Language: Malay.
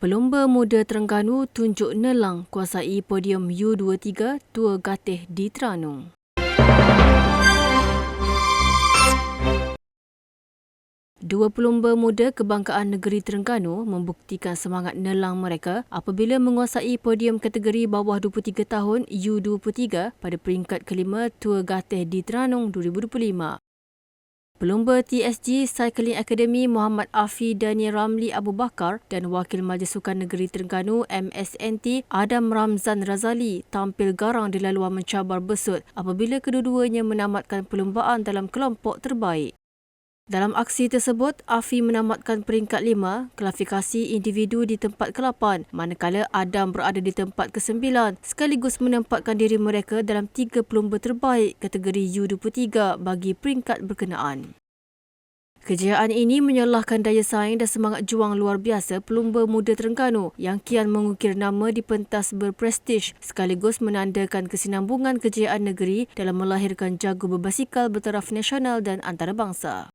Pelumba muda Terengganu tunjuk nelang kuasai podium U23 Tua Gatih di Terengganu. Dua pelumba muda kebanggaan negeri Terengganu membuktikan semangat nelang mereka apabila menguasai podium kategori bawah 23 tahun U23 pada peringkat kelima Tua Gatih di Terengganu 2025. Pelumba TSG Cycling Academy Muhammad Afi Daniel Ramli Abu Bakar dan Wakil Majlis Sukan Negeri Terengganu MSNT Adam Ramzan Razali tampil garang di laluan mencabar besut apabila kedua-duanya menamatkan perlumbaan dalam kelompok terbaik. Dalam aksi tersebut, Afi menamatkan peringkat lima, klasifikasi individu di tempat ke-8, manakala Adam berada di tempat ke-9 sekaligus menempatkan diri mereka dalam tiga pelumba terbaik kategori U23 bagi peringkat berkenaan. Kejayaan ini menyalahkan daya saing dan semangat juang luar biasa pelumba muda Terengganu yang kian mengukir nama di pentas berprestij sekaligus menandakan kesinambungan kejayaan negeri dalam melahirkan jago berbasikal bertaraf nasional dan antarabangsa.